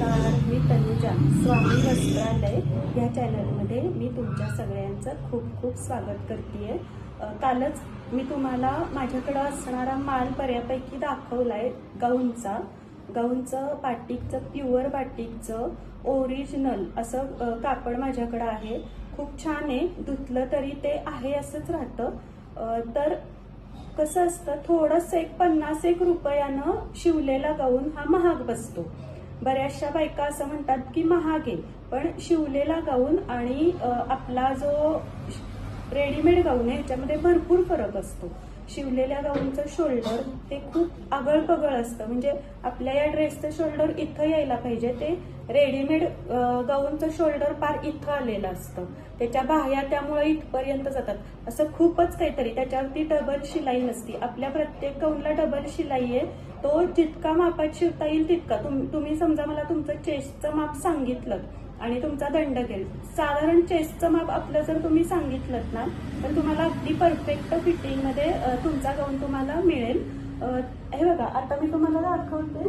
नमस्कार मी तनुजा स्वामी वस्त्रालय या चॅनलमध्ये मी तुमच्या सगळ्यांचं खूप खूप स्वागत करते कालच मी तुम्हाला माझ्याकडं असणारा माल बऱ्यापैकी दाखवलाय गाऊनचा गाऊनचं बाटिकचं प्युअर बाटिकचं ओरिजिनल असं कापड माझ्याकडं आहे. खूप छान आहे धुतलं तरी ते आहे असंच राहतं. तर कसं असतं थोडंसं एक पन्नास एक रुपयानं शिवलेला गाऊन हा महाग बसतो. बऱ्याचशा बायका असं म्हणतात की महाग आहे पण शिवलेला गाऊन आणि आपला जो रेडीमेड गाऊन आहे ह्याच्यामध्ये भरपूर फरक असतो. शिवलेल्या गाऊनचं शोल्डर ते खूप आगळ पगळ असतं. म्हणजे आपल्या या ड्रेसचं शोल्डर इथं यायला पाहिजे. ते रेडीमेड गाऊनचं शोल्डर पार इथं आलेलं असतं. त्याच्या बाह्या त्यामुळे इथपर्यंत जातात. असं खूपच काहीतरी. त्याच्यावरती डबल शिलाई नसती. आपल्या प्रत्येक गाऊनला डबल शिलाई आहे. तो जितका मापात शिवता येईल तितका. तुम- तुम्ही समजा मला तुमचं चेस्टचं माप सांगितलं आणि तुमचा दंड घेईल साधारण चेस्टचं माप आपलं जर तुम्ही सांगितलं ना तर तुम्हाला अगदी परफेक्ट फिटिंगमध्ये तुमचा गाऊन तुम्हाला मिळेल. हे बघा आता मी तुम्हाला दाखवते.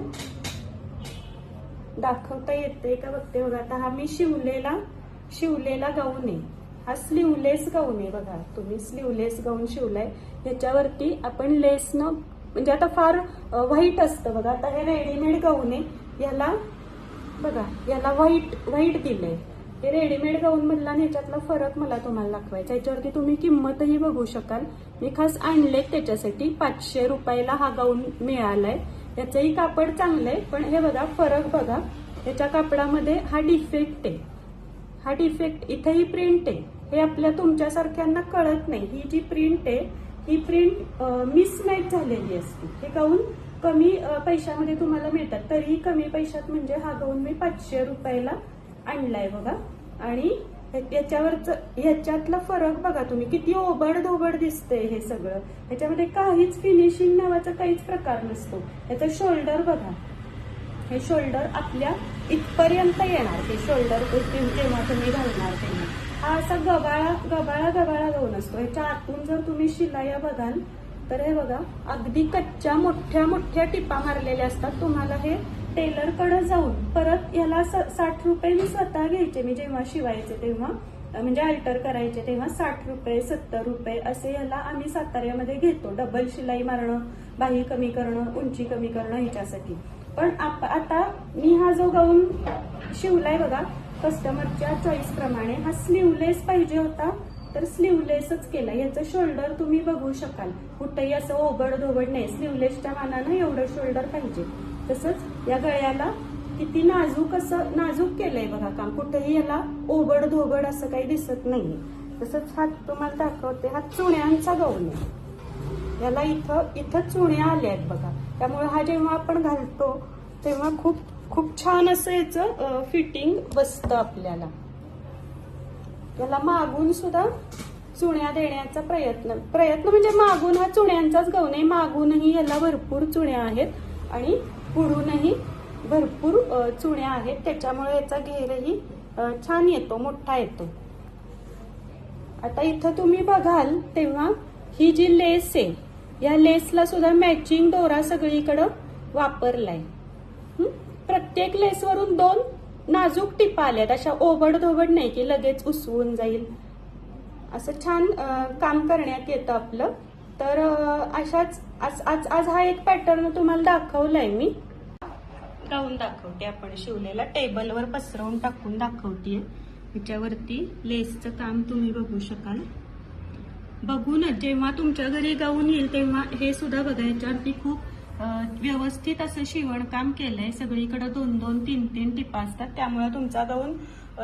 दाखवता येते का बघते बघा. आता हा मी शिवलेला शिवलेला गाऊन आहे. हा स्लीवलेस गाऊन आहे बघा. तुम्ही स्लीवलेस गाऊन शिवलाय. ह्याच्यावरती आपण लेसनं म्हणजे आता फार व्हाईट असतं बघा. आता हे रेडीमेड गाऊन आहे. याला बघा याला व्हाईट व्हाईट दिलंय. हे रेडीमेड गाऊन मधला आणि ह्याच्यातला फरक मला तुम्हाला दाखवायचा याच्यावरती तुम्ही किंमतही बघू शकाल. मी खास आणले त्याच्यासाठी पाचशे रुपयाला हा गाऊन मिळालाय. याचंही कापड चांगलंय पण हे बघा फरक बघा. याच्या कापडामध्ये हा डिफेक्ट आहे. हा डिफेक्ट इथेही प्रिंट आहे. हे आपल्या तुमच्यासारख्यांना कळत नाही. ही जी प्रिंट आहे ही प्रिंट मिसमॅच झालेली असते. हे गाऊन कमी पैशामध्ये तुम्हाला मिळतात. तरीही कमी पैशात म्हणजे हा गाऊन मी पाचशे रुपयाला आणलाय बघा. आणि याच्यावरच ह्याच्यातला फरक बघा तुम्ही. किती ओबड धोबड दिसतंय हे सगळं. याच्यामध्ये काहीच फिनिशिंग नावाचा काहीच प्रकार नसतो. याचं शोल्डर बघा. हे शोल्डर आपल्या इथपर्यंत येणार. ते शोल्डर जेव्हा तुम्ही घालणार तेव्हा. हा असा गबाळा गबाळा गबाळा गाऊन असतो. ह्याच्या आतून जर तुम्ही शिलाया बघाल तर हे बघा अगदी कच्च्या मोठ्या मोठ्या टिपा मारलेल्या असतात. तुम्हाला हे टेलरकडे जाऊन परत याला स- साठ रुपये मी स्वतः घ्यायचे. मी जेव्हा शिवायचे तेव्हा म्हणजे अल्टर करायचे तेव्हा साठ रुपये सत्तर रुपये असे याला आम्ही साताऱ्यामध्ये घेतो. डबल शिलाई मारणं बाही कमी करणं उंची कमी करणं ह्याच्यासाठी. पण आप- आता मी हा जो गाऊन शिवलाय बघा कस्टमरच्या चॉईसप्रमाणे हा स्लीवलेस पाहिजे होता. तर स्लीवलेसच केला. याचं शोल्डर तुम्ही बघू शकाल. कुठंही असं ओबड धोबड नाही. स्लीवलेसच्या मानानं एवढं शोल्डर पाहिजे. तसंच या गळ्याला किती नाजूक असं नाजूक केलंय बघा काम. कुठंही याला ओबड धोबड असं काही दिसत नाही तसंच हा तुम्हाला दाखवते. हा चुण्यांचा गौन आहे. याला इथं इथं चुण्या आल्या आहेत बघा. त्यामुळे हा जेव्हा आपण घालतो तेव्हा खूप खूप छान असं याचं फिटिंग बसतं आपल्याला. याला मागून सुद्धा चुण्या देण्याचा प्रयत्न प्रयत्न म्हणजे मागून हा चुण्यांचाच गाऊन आहे. मागूनही याला भरपूर चुण्या आहेत आणि पुढूनही भरपूर चुण्या आहेत. त्याच्यामुळे याचा घेरही छान येतो मोठा येतो. आता इथं तुम्ही बघाल तेव्हा ही जी लेस आहे या लेसला सुद्धा मॅचिंग दोरा सगळीकडं वापरलाय. हं? प्रत्येक लेसवरून दोन नाजूक टिपा आल्यात. अशा ओबड धोबड नाही की लगेच उसवून जाईल. असं छान काम करण्यात येतं आपलं. तर अशाच आज आज आज हा एक पॅटर्न तुम्हाला दाखवलाय मी. गाऊन दाखवते आपण. शिवलेला टेबलवर पसरवून टाकून दाखवते. ह्याच्यावरती लेसचं काम तुम्ही बघू शकाल. बघूनच जेव्हा तुमच्या घरी गाऊन येईल तेव्हा हे सुद्धा बघायच्या खूप व्यवस्थित असं शिवणकाम केलंय. सगळीकडे दोन दोन तीन तीन टिपा असतात त्यामुळे तुमचा गाऊन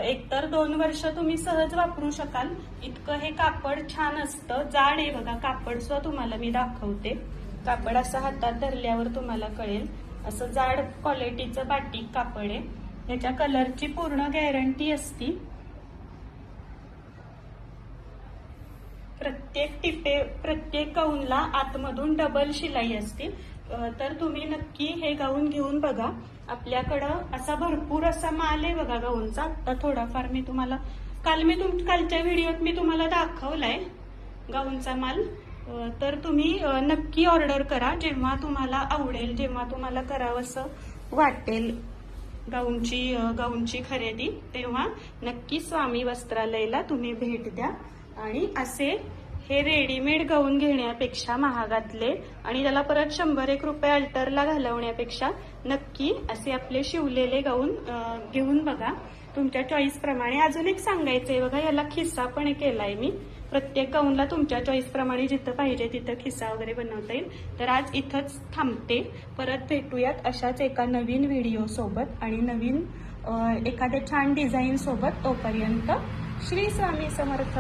एकतर दोन वर्ष तुम्ही सहज वापरू शकाल. इतकं हे कापड छान असतं. जाड आहे बघा कापड सुद्धा तुम्हाला मी दाखवते. कापड असं हातात धरल्यावर तुम्हाला कळेल. असं जाड क्वालिटीचं बाटिक कापड आहे. याच्या कलरची पूर्ण गॅरंटी असती. प्रत्येक टिपे प्रत्येक गाऊनला आतमधून डबल शिलाई असते तर तुम्ही नक्की हे गाऊन घेऊन बघा. आपल्याकडं असा भरपूर असा माल आहे बघा गाऊनचा. आता थोडाफार मी तुम्हाला काल मी तुम कालच्या व्हिडिओत मी तुम्हाला दाखवलाय गाऊनचा माल. तर तुम्ही नक्की ऑर्डर करा. जेव्हा तुम्हाला आवडेल जेव्हा तुम्हाला करावंसं वाटेल गाऊनची गाऊनची खरेदी तेव्हा नक्की स्वामी वस्त्रालयाला तुम्ही भेट द्या. आणि असे हे रेडीमेड गाऊन घेण्यापेक्षा महागातले आणि त्याला परत शंभर एक रुपये अल्टरला घालवण्यापेक्षा नक्की असे आपले शिवलेले गाऊन घेऊन बघा. तुमच्या चॉईस प्रमाणे अजून एक सांगायचंय बघा याला खिस्सा पण केलाय मी. प्रत्येक गाऊनला तुमच्या चॉईस प्रमाणे जिथं पाहिजे तिथं खिस्सा वगैरे बनवता येईल. तर आज इथंच थांबते. परत भेटूयात अशाच एका नवीन व्हिडिओ सोबत आणि नवीन एखाद्या छान डिझाईन सोबत तोपर्यंत. श्री स्वामी समर्थ.